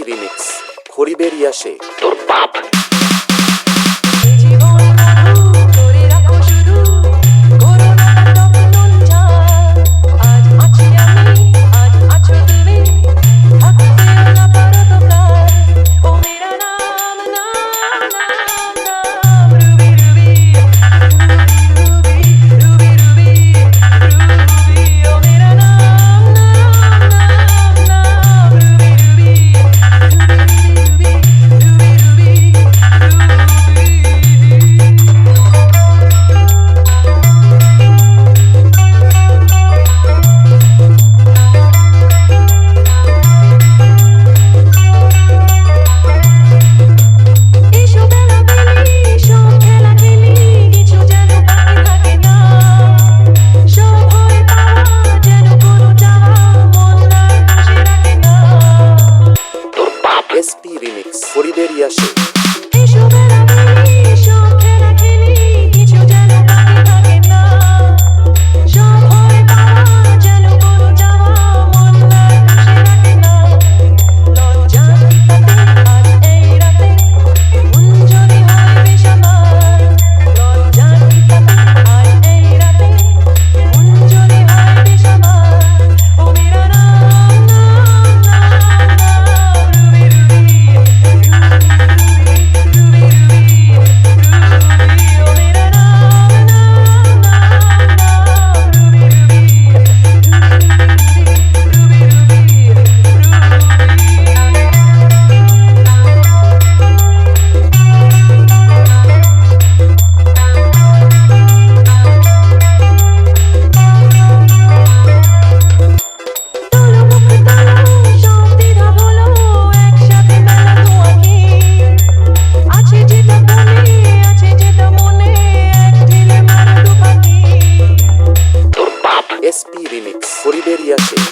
Remix খড়িবেরিয়া সে তোর বাপ। না তোর বাপ রিমিক্স ফরিদের ইয়াসিন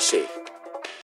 See.